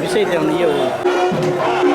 विषय देवनीय हुआ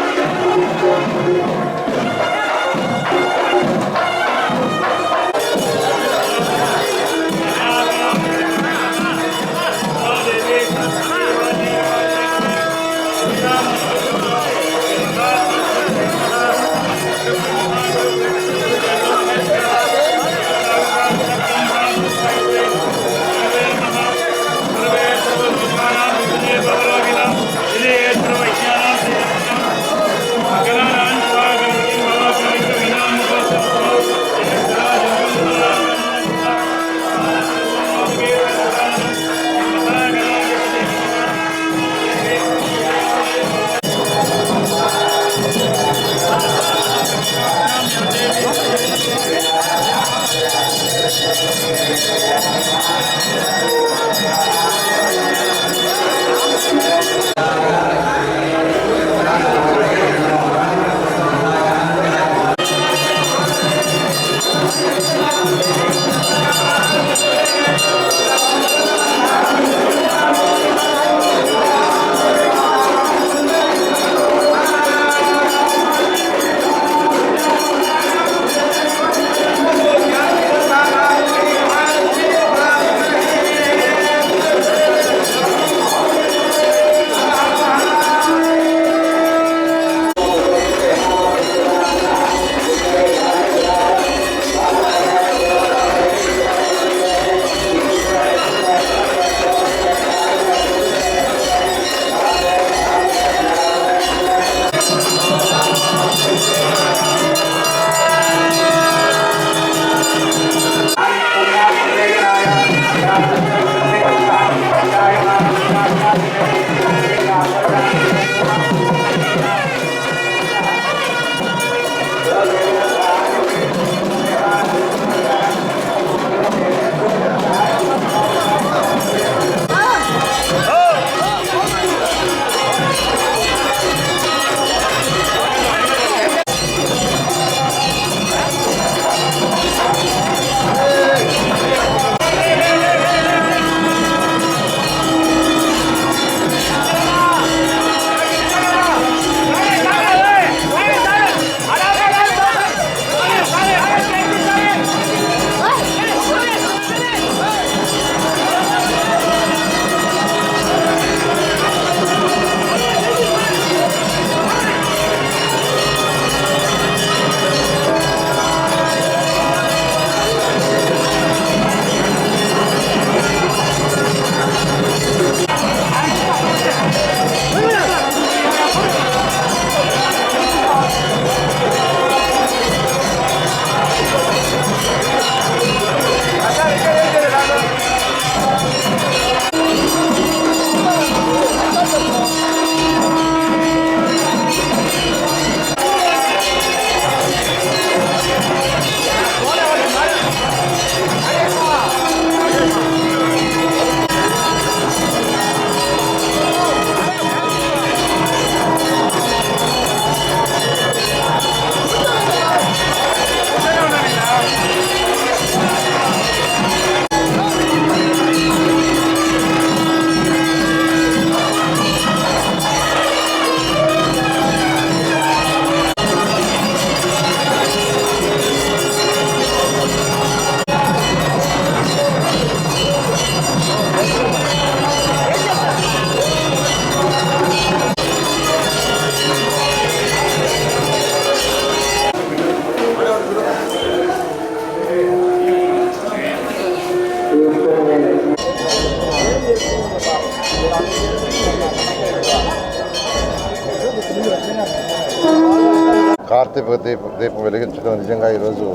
కార్తీక దీప దీపం వెలిగించడం నిజంగా ఈరోజు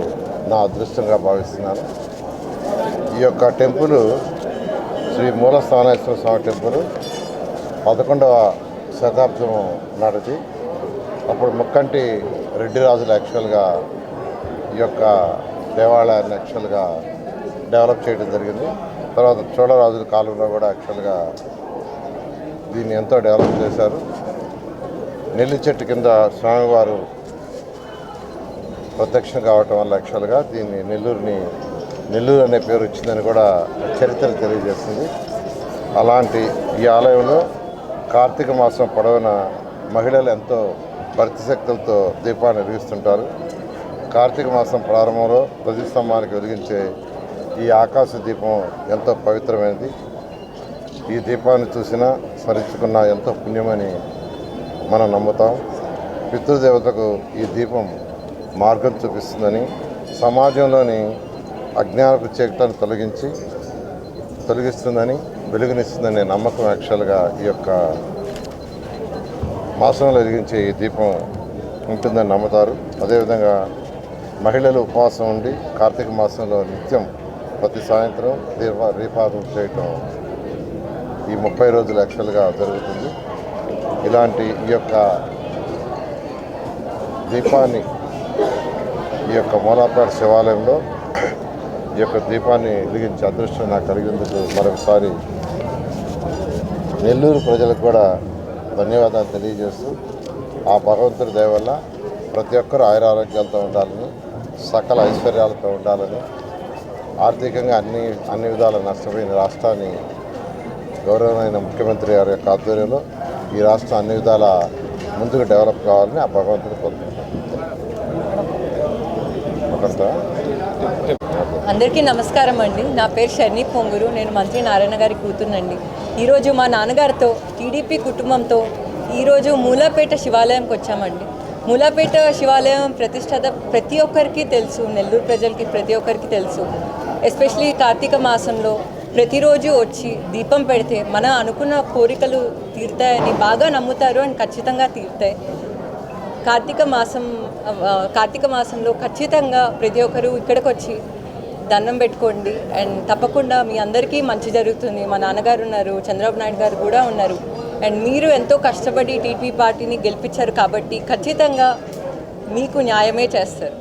నా అదృష్టంగా భావిస్తున్నాను. ఈ యొక్క టెంపుల్ శ్రీ మూలస్థానేశ్వర స్వామి టెంపుల్ పదకొండవ శతాబ్దం నాటిది. అప్పుడు ముక్కంటి రెడ్డి రాజులు యాక్చువల్గా ఈ యొక్క దేవాలయాన్ని యాక్చువల్గా డెవలప్ చేయడం జరిగింది. తర్వాత చోళరాజుల కాలంలో కూడా యాక్చువల్గా దీన్ని ఎంతో డెవలప్ చేశారు. నెల్లి చెట్టు కింద స్వామివారు ప్రత్యక్షం కావటం వల్ల యాక్చువల్గా దీన్ని నెల్లూరుని నెల్లూరు అనే పేరు వచ్చిందని కూడా చరిత్ర తెలియజేస్తుంది. అలాంటి ఈ ఆలయంలో కార్తీక మాసం పొడవున మహిళలు ఎంతో భక్తి శక్తులతో దీపాన్ని వెలిగిస్తుంటారు. కార్తీక మాసం ప్రారంభంలో ధ్వజస్తంభానికి వెలిగించే ఈ ఆకాశ దీపం ఎంతో పవిత్రమైనది. ఈ దీపాన్ని చూసినా స్మరించుకున్న ఎంతో పుణ్యమని మనం నమ్ముతాం. పితృదేవతకు ఈ దీపం మార్గం చూపిస్తుందని సమాజంలోని అజ్ఞానపు చీకటాన్ని తొలగించి తొలగిస్తుందని వెలుగునిస్తుందనే నమ్మకం యాక్చువల్గా ఈ యొక్క మాసంలో వెలిగించే ఈ దీపం ఉంటుందని నమ్ముతారు. అదేవిధంగా మహిళలు ఉపవాసం ఉండి కార్తీక మాసంలో నిత్యం ప్రతి సాయంత్రం దీప దీపాలు చేయటం ఈ ముప్పై రోజులు యాక్చువల్గా జరుగుతుంది. ఇలాంటి ఈ యొక్క దీపాన్ని ఈ యొక్క మూలాపేట శివాలయంలో ఈ యొక్క దీపాన్ని వెలిగించే అదృష్టం నాకు కలిగినందుకు మరొకసారి నెల్లూరు ప్రజలకు కూడా ధన్యవాదాలు తెలియజేస్తూ ఆ భగవంతుడి దయ వల్ల ప్రతి ఒక్కరూ ఆయురారోగ్యాలతో ఉండాలని సకల ఐశ్వర్యాలతో ఉండాలని ఆర్థికంగా అన్ని అన్ని విధాల నష్టపోయిన రాష్ట్రాన్ని గౌరవమైన ముఖ్యమంత్రి గారి యొక్క ఆధ్వర్యంలో ఈ రాష్ట్రం అన్ని విధాల ముందుకు డెవలప్ కావాలని ఆ భగవంతుడు కోరుతున్నాను అందరికీ నమస్కారం అండి. నా పేరు షర్ణి పొంగురు. నేను మంత్రి నారాయణ గారి కూతురునండి. ఈరోజు మా నాన్నగారితో టీడీపీ కుటుంబంతో ఈరోజు మూలాపేట శివాలయంకి వచ్చామండి. మూలాపేట శివాలయం ప్రతిష్టత ప్రతి ఒక్కరికి తెలుసు. నెల్లూరు ప్రజలకి ప్రతి ఒక్కరికి తెలుసు. ఎస్పెషలీ కార్తీక మాసంలో ప్రతిరోజు వచ్చి దీపం పెడితే మన అనుకున్న కోరికలు తీరుతాయని బాగా నమ్ముతారు అండ్ ఖచ్చితంగా తీరుతాయి. కార్తీక మాసం కార్తీక మాసంలో ఖచ్చితంగా ప్రతి ఒక్కరు ఇక్కడికి వచ్చి దండం పెట్టుకోండి. అండ్ తప్పకుండా మీ అందరికీ మంచి జరుగుతుంది. మా నాన్నగారు ఉన్నారు చంద్రబాబు నాయుడు గారు కూడా ఉన్నారు. అండ్ మీరు ఎంతో కష్టపడి టీడీపీ పార్టీని గెలిపించారు కాబట్టి ఖచ్చితంగా మీకు న్యాయమే చేస్తారు.